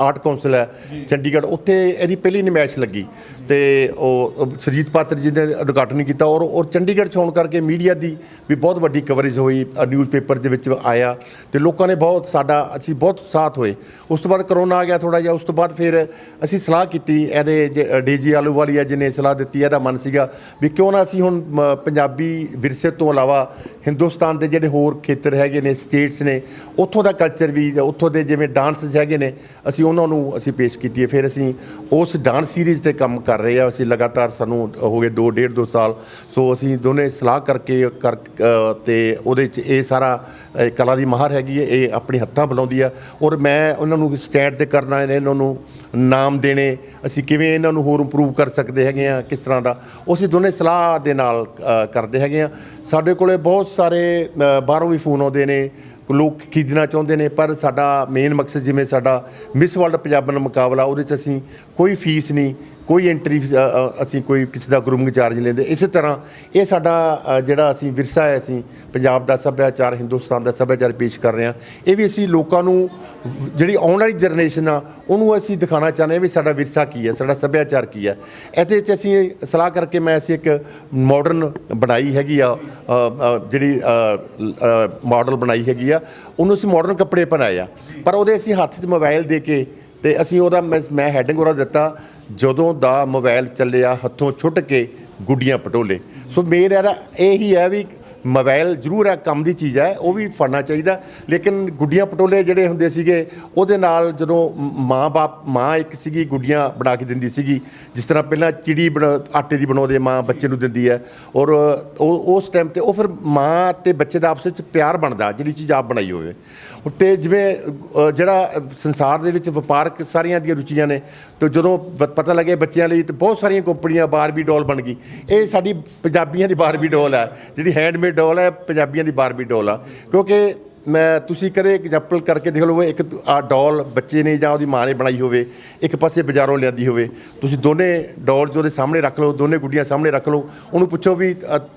ਆਰਟ ਕੌਂਸਲ ਹੈ ਚੰਡੀਗੜ੍ਹ। ਉੱਥੇ ਇਹਦੀ ਪਹਿਲੀ ਨਿਮਾਇਸ਼ ਲੱਗੀ ਤੇ ਉਹ ਸੁਰਜੀਤ ਪਾਤਰ ਜੀ ਨੇ ਉਦਘਾਟਨ ਕੀਤਾ ਔਰ ਔਰ ਚੰਡੀਗੜ੍ਹ 'ਚ ਹੋਣ ਕਰਕੇ ਮੀਡੀਆ ਦੀ ਵੀ ਬਹੁਤ ਵੱਡੀ ਕਵਰੇਜ ਹੋਈ ਨਿਊਜ਼ਪੇਪਰ ਦੇ ਵਿੱਚ ਆਇਆ ਤੇ ਲੋਕਾਂ ਨੇ ਬਹੁਤ ਸਾਡਾ ਅਸੀਂ ਬਹੁਤ ਸਾਥ ਹੋਏ। ਉਸ ਤੋਂ ਬਾਅਦ ਕਰੋਨਾ ਆ ਗਿਆ ਥੋੜਾ ਜਿਹਾ ਉਸ ਤੋਂ ਬਾਅਦ ਫਿਰ ਅਸੀਂ ਸਲਾਹ ਕੀਤੀ ਇਹਦੇ ਡੀਜੀ ਆਲੂਵਾਲੀਆ ਜੀ ਨੇ ਸਲਾਹ ਦਿੱਤੀ ਇਹਦਾ ਮਨ ਸੀਗਾ ਵੀ ਕਿਉਂ ਨਾ ਅਸੀਂ ਹੁਣ ਪੰਜਾਬੀ ਵਿਰਸੇ ਤੋਂ ਇਲਾਵਾ ਹਿੰਦੁਸਤਾਨ ਦੇ ਜਿਹੜੇ ਹੋਰ ਖੇਤਰ ਹੈਗੇ ਨੇ ਸਟੇਟਸ ਨੇ ਉੱਥੋਂ ਦਾ ਕਲਚਰ ਵੀ ਉੱਥੋਂ ਦੇ ਜਿਵੇਂ ਡਾਂਸਸ ਹੈਗੇ ਨੇ ਅਸੀਂ ਉਹਨਾਂ ਨੂੰ ਅਸੀਂ ਪੇਸ਼ ਕੀਤੀ ਹੈ। ਫਿਰ ਅਸੀਂ ਉਸ ਡਾਂਸ ਸੀਰੀਜ਼ ਤੇ ਕੰਮ ਕਰ ਰਹੇ ਆ ਅਸੀਂ ਲਗਾਤਾਰ ਸਾਨੂੰ ਹੋ ਗਏ 2 ਡੇਢ 2 ਸਾਲ। ਸੋ ਅਸੀਂ ਦੋਨੇ ਸਲਾਹ ਕਰਕੇ ਕਰ ਅ, ਤੇ ਉਹਦੇ ਚ ਇਹ ਸਾਰਾ ਕਲਾ ਦੀ ਮਾਹਰ ਹੈਗੀ ਹੈ। ਇਹ ਆਪਣੇ ਹੱਥਾਂ ਬੁਲਾਉਂਦੀ ਆ। ਔਰ ਮੈਂ ਉਹਨਾਂ ਨੂੰ ਸਟੈਂਡ ਤੇ ਕਰਨਾ ਹੈ ਇਹਨਾਂ ਨੂੰ ਨਾਮ ਦੇਣੇ ਅਸੀਂ ਕਿਵੇਂ ਇਹਨਾਂ ਨੂੰ ਹੋਰ ਇੰਪਰੂਵ ਕਰ ਸਕਦੇ ਹੈਗੇ ਆ ਕਿਸ ਤਰ੍ਹਾਂ ਦਾ। ਉਹ ਅਸੀਂ ਦੋਨੇ ਸਲਾਹ ਦੇ ਨਾਲ ਕਰਦੇ ਹੈਗੇ ਆ ਸਾਡੇ ਕੋਲੇ ਬਹੁਤ ਸਾਰੇ ਬਾਹਰੋਂ ਵੀ ਫੋਨ ਆਉਂਦੇ ਨੇ। ਲੋਕ ਖਰੀਦਣਾ ਚਾਹੁੰਦੇ ਨੇ, ਪਰ ਸਾਡਾ ਮੇਨ ਮਕਸਦ ਜਿਵੇਂ ਸਾਡਾ ਮਿਸ ਵਰਲਡ ਪੰਜਾਬਣ ਮੁਕਾਬਲਾ, ਉਹਦੇ 'ਚ ਅਸੀਂ ਕੋਈ ਫੀਸ ਨਹੀਂ ਕੋਈ ਐਂਟਰੀ ਅਸੀਂ ਕੋਈ ਕਿਸੇ ਦਾ ਗਰੂਮਿੰਗ ਚਾਰਜ ਨਹੀਂ ਲੈਂਦੇ। ਇਸੇ ਤਰ੍ਹਾਂ ਇਹ ਸਾਡਾ ਜਿਹੜਾ ਅਸੀਂ ਵਿਰਸਾ ਹੈ, ਅਸੀਂ ਪੰਜਾਬ ਦਾ ਸੱਭਿਆਚਾਰ, ਹਿੰਦੁਸਤਾਨ ਦਾ ਸੱਭਿਆਚਾਰ ਪੇਸ਼ ਕਰ ਰਹੇ ਹਾਂ। ਇਹ ਵੀ ਅਸੀਂ ਲੋਕਾਂ ਨੂੰ, ਜਿਹੜੀ ਆਉਣ ਵਾਲੀ ਜਨਰੇਸ਼ਨ ਆ, ਉਹਨੂੰ ਅਸੀਂ ਦਿਖਾਉਣਾ ਚਾਹੁੰਦੇ ਹਾਂ ਵੀ ਸਾਡਾ ਵਿਰਸਾ ਕੀ ਹੈ, ਸਾਡਾ ਸੱਭਿਆਚਾਰ ਕੀ ਹੈ। ਇਹਦੇ 'ਚ ਅਸੀਂ ਸਲਾਹ ਕਰਕੇ ਮੈਂ ਅਸੀਂ ਇੱਕ ਮਾਡਰਨ ਬਣਾਈ ਹੈਗੀ ਆ ਜਿਹੜੀ ਮਾਡਲ ਬਣਾਈ ਹੈਗੀ ਆ, ਉਹਨੂੰ ਅਸੀਂ ਮਾਡਰਨ ਕੱਪੜੇ ਪਹਿਨਾਏ ਆ ਪਰ ਉਹਦੇ ਅਸੀਂ ਹੱਥ 'ਚ ਮੋਬਾਈਲ ਦੇ ਕੇ ਤੇ ਅਸੀਂ ਉਹਦਾ ਮੈਂ ਮੈਂ ਹੈਡਿੰਗ ਉਹਦਾ ਦਿੱਤਾ, ਜਦੋਂ ਦਾ ਮੋਬਾਈਲ ਚੱਲਿਆ ਹੱਥੋਂ ਛੁੱਟ ਕੇ ਗੁੱਡੀਆਂ ਪਟੋਲੇ। ਸੋ ਮੇਰਾ ਇਹਦਾ ਇਹੀ ਹੈ ਵੀ ਮੋਬਾਈਲ ਜ਼ਰੂਰ ਹੈ, ਕੰਮ ਦੀ ਚੀਜ਼ ਹੈ, ਉਹ ਵੀ ਫੜਨਾ ਚਾਹੀਦਾ। ਲੇਕਿਨ ਗੁੱਡੀਆਂ ਪਟੋਲੇ ਜਿਹੜੇ ਹੁੰਦੇ ਸੀਗੇ, ਉਹਦੇ ਨਾਲ ਜਦੋਂ ਮਾਂ-ਬਾਪ ਮਾਂ ਇੱਕ ਸੀਗੀ, ਗੁੱਡੀਆਂ ਬਣਾ ਕੇ ਦਿੰਦੀ ਸੀਗੀ। ਜਿਸ ਤਰ੍ਹਾਂ ਪਹਿਲਾਂ ਚਿੜੀ ਬਣਾ- ਆਟੇ ਦੀ ਬਣਾਉਂਦੇ ਮਾਂ ਬੱਚੇ ਨੂੰ ਦਿੰਦੀ ਹੈ। ਔਰ ਉਹ, ਉਸ ਟਾਈਮ ਤੇ ਉਹ ਫਿਰ ਮਾਂ ਤੇ ਬੱਚੇ ਦਾ ਆਪਸ ਵਿੱਚ ਪਿਆਰ ਬਣਦਾ, ਜਿਹੜੀ ਚੀਜ਼ ਆਪ ਬਣਾਈ ਹੋਵੇ। ਤੇ ਜਿਵੇਂ ਜਿਹੜਾ ਸੰਸਾਰ ਦੇ ਵਿੱਚ ਵਪਾਰਕ ਸਾਰੀਆਂ ਦੀਆਂ ਰੁਚੀਆਂ ਨੇ, ਤੇ ਜਦੋਂ ਪਤਾ ਲੱਗੇ ਬੱਚਿਆਂ ਲਈ ਤੇ ਬਹੁਤ ਸਾਰੀਆਂ ਕੰਪਨੀਆਂ, ਬਾਰਬੀ ਡੋਲ ਬਣ ਗਈ। ਇਹ ਸਾਡੀ ਪੰਜਾਬੀਆਂ ਦੀ ਬਾਰਬੀ ਡੋਲ ਹੈ, ਜਿਹੜੀ ਹੈਂਡਮੇਡ ਡੋਲ ਹੈ ਪੰਜਾਬੀਆਂ ਦੀ ਬਾਰਬੀ ਡੋਲ ਆ। ਕਿਉਂਕਿ ਮੈਂ, ਤੁਸੀਂ ਕਦੇ ਐਗਜ਼ਾਮਪਲ ਕਰਕੇ ਦੇਖ ਲਓ, ਇੱਕ ਆ ਡੋਲ ਬੱਚੇ ਨੇ ਜਾਂ ਉਹਦੀ ਮਾਂ ਨੇ ਬਣਾਈ ਹੋਵੇ, ਇੱਕ ਪਾਸੇ ਬਾਜ਼ਾਰੋਂ ਲਿਆਂਦੀ ਹੋਵੇ, ਤੁਸੀਂ ਦੋਨੇ ਡੋਲ ਜੋ ਉਹਦੇ ਸਾਹਮਣੇ ਰੱਖ ਲਓ, ਦੋਨੇ ਗੁੱਡੀਆਂ ਸਾਹਮਣੇ ਰੱਖ ਲਓ, ਉਹਨੂੰ ਪੁੱਛੋ ਵੀ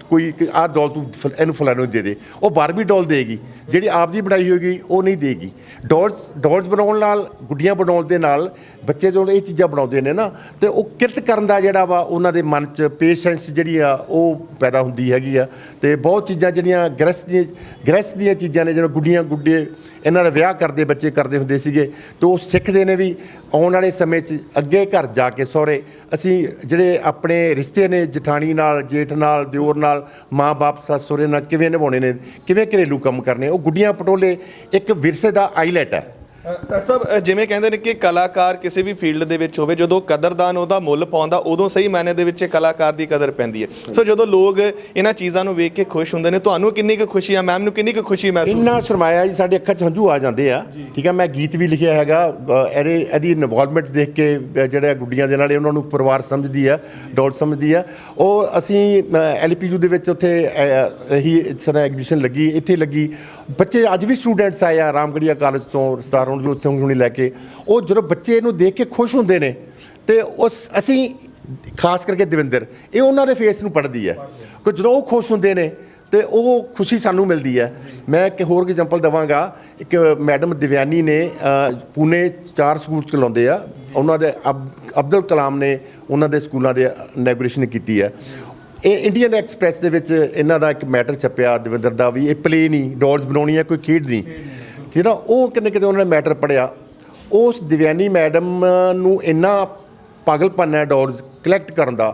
ਕੋਈ ਆਹ ਡੋਲ ਤੂੰ ਫ- ਇਹਨੂੰ ਫਲਾਣੇ ਨੂੰ ਦੇ ਦੇ, ਉਹ ਬਾਰਬੀ ਡੋਲ ਦੇਗੀ, ਜਿਹੜੀ ਆਪ ਦੀ ਬਣਾਈ ਹੋਏਗੀ, ਉਹ ਨਹੀਂ ਦੇਗੀ। ਡੋਲਸ ਡੋਲਸ ਬਣਾਉਣ ਨਾਲ, ਗੁੱਡੀਆਂ ਬਣਾਉਣ ਦੇ ਨਾਲ, ਬੱਚੇ ਜੋ ਇਹ ਚੀਜ਼ਾਂ ਬਣਾਉਂਦੇ ਨੇ ਨਾ, ਤੇ ਉਹ ਕਿਰਤ ਕਰਨ ਦਾ ਜਿਹੜਾ ਵਾ, ਉਹਨਾਂ ਦੇ ਮਨ 'ਚ ਪੇਸ਼ੈਂਸ ਜਿਹੜੀ ਆ, ਉਹ ਪੈਦਾ ਹੁੰਦੀ ਹੈਗੀ ਆ, ਤੇ ਬਹੁਤ ਚੀਜ਼ਾਂ ਜਿਹੜੀਆਂ ਗ੍ਰਸਤ ਦੀਆਂ ਗ੍ਰਸਤ ਦੀਆਂ ਚੀਜ਼ਾਂ ਨੇ ਜਿਵੇਂ ਗੁੱਡੀਆਂ ਗੁੱਡੇ ਇਹਨਾਂ ਦਾ ਵਿਆਹ ਕਰਦੇ, ਬੱਚੇ ਕਰਦੇ ਹੁੰਦੇ ਸੀਗੇ। ਤੇ ਉਹ ਸਿੱਖਦੇ ਨੇ ਵੀ, ਆਉਣ ਵਾਲੇ ਸਮੇਂ 'ਚ ਅੱਗੇ ਘਰ ਜਾ ਕੇ ਸਹੁਰੇ, ਅਸੀਂ ਜਿਹੜੇ ਆਪਣੇ ਰਿਸ਼ਤੇ ਨੇ, ਜਠਾਣੀ ਨਾਲ, ਜੇਠ ਨਾਲ, ਦਿਓਰ ਨਾਲ ਮਾਂ-ਬਾਪ ਸੱਸ ਸਹੁਰੇ ਨਾਲ ਕਿਵੇਂ ਨਿਭਾਉਣੇ ਨੇ, ਕਿਵੇਂ ਘਰੇਲੂ ਕੰਮ ਕਰਨੇ, ਉਹ ਗੁੱਡੀਆਂ ਪਟੋਲੇ ਇੱਕ ਵਿਰਸੇ ਦਾ ਆਈਲੈਟ ਹੈ। ਡਾਕਟਰ ਸਾਹਿਬ ਜਿਵੇਂ ਕਹਿੰਦੇ ਨੇ ਕਿ ਕਲਾਕਾਰ ਕਿਸੇ ਵੀ ਫੀਲਡ ਦੇ ਵਿੱਚ ਹੋਵੇ ਜਦੋਂ ਕਦਰਦਾਨ ਉਹਦਾ ਮੁੱਲ ਪਾਉਂਦਾ ਉਦੋਂ ਸਹੀ ਮਾਇਨੇ ਦੇ ਵਿੱਚ ਕਲਾਕਾਰ ਦੀ ਕਦਰ ਪੈਂਦੀ ਹੈ। ਸੋ ਜਦੋਂ ਲੋਕ ਇਹਨਾਂ ਚੀਜ਼ਾਂ ਨੂੰ ਵੇਖ ਕੇ ਖੁਸ਼ ਹੁੰਦੇ ਨੇ ਤੁਹਾਨੂੰ ਕਿੰਨੀ ਕੁ ਖੁਸ਼ੀ ਆ? ਮੈਮ ਨੂੰ ਕਿੰਨੀ ਕੁ ਖੁਸ਼ੀ ਮਹਿਸੂਸ ਇੰਨਾ ਸਰਮਾਇਆ ਜੀ ਸਾਡੇ ਅੱਖਾਂ 'ਚ ਹੰਝੂ ਆ ਜਾਂਦੇ ਆ। ਠੀਕ ਹੈ ਮੈਂ ਗੀਤ ਵੀ ਲਿਖਿਆ ਹੈਗਾ ਇਹਦੇ ਇਹਦੀ ਇਨਵੋਲਵਮੈਂਟ ਦੇਖ ਕੇ ਜਿਹੜੇ ਗੁੱਡੀਆਂ ਦੇ ਨਾਲ ਉਹਨਾਂ ਨੂੰ ਪਰਿਵਾਰ ਸਮਝਦੀ ਆ ਡੋਲ ਸਮਝਦੀ ਆ। ਉਹ ਅਸੀਂ ਐਲਪੀਯੂ ਦੇ ਵਿੱਚ ਉੱਥੇ ਇਹੀ ਤਰ੍ਹਾਂ ਐਗਜ਼ੀਬਿਸ਼ਨ ਲੱਗੀ ਇੱਥੇ ਲੱਗੀ। ਬੱਚੇ ਅੱਜ ਵੀ ਸਟੂਡੈਂਟਸ ਆਏ ਆ ਰਾਮਗੜੀਆ ਕਾਲਜ ਤੋਂ ਸਤਾਰ ਰਣਜੋਤ ਸਿੰਘ ਹੁਣੀ ਲੈ ਕੇ ਉਹ ਜਦੋਂ ਬੱਚੇ ਇਹਨੂੰ ਦੇਖ ਕੇ ਖੁਸ਼ ਹੁੰਦੇ ਨੇ ਤੇ ਉਸ ਅਸੀਂ ਖਾਸ ਕਰਕੇ ਦਵਿੰਦਰ ਇਹ ਉਹਨਾਂ ਦੇ ਫੇਸ ਨੂੰ ਪੜਦੀ ਹੈ। ਕਿ ਜਦੋਂ ਉਹ ਖੁਸ਼ ਹੁੰਦੇ ਨੇ ਤੇ ਉਹ ਖੁਸ਼ੀ ਸਾਨੂੰ ਮਿਲਦੀ ਹੈ। ਮੈਂ ਇੱਕ ਹੋਰ ਐਗਜ਼ਾਮਪਲ ਦਵਾਂਗਾ। ਇੱਕ ਮੈਡਮ ਦਿਵਿਆਨੀ ਨੇ ਅ, ਪੂਨੇ ਚਾਰ ਸਕੂਲ ਚਲਾਉਂਦੇ ਆ। ਉਹਨਾਂ ਦੇ ਅਬ- ਅਬਦੁਲ ਕਲਾਮ ਨੇ ਉਹਨਾਂ ਦੇ ਸਕੂਲਾਂ ਦੇ ਇਨੈਗੋਰੇਸ਼ਨ ਕੀਤੀ ਹੈ। ਇਹ ਇੰਡੀਅਨ ਐਕਸਪ੍ਰੈਸ ਦੇ ਵਿੱਚ ਇਹਨਾਂ ਦਾ ਇੱਕ ਮੈਟਰ ਛਪਿਆ ਦਵਿੰਦਰ ਦਾ ਵੀ। ਇਹ ਪਲੇ ਨਹੀਂ ਡੋਲਸ ਬਣਾਉਣੀ ਹੈ ਕੋਈ ਖੇਡ ਨਹੀਂ। ਜਿਹੜਾ ਉਹ ਕਿੰਨੇ ਕਿਤੇ ਉਹਨਾਂ ਨੇ ਮੈਟਰ ਪੜਿਆ ਉਸ ਦਿਵਿਆਨੀ ਮੈਡਮ ਨੂੰ ਇੰਨਾ ਪਾਗਲਪਨ ਹੈ ਡੋਲਸ ਕਲੈਕਟ ਕਰਨ ਦਾ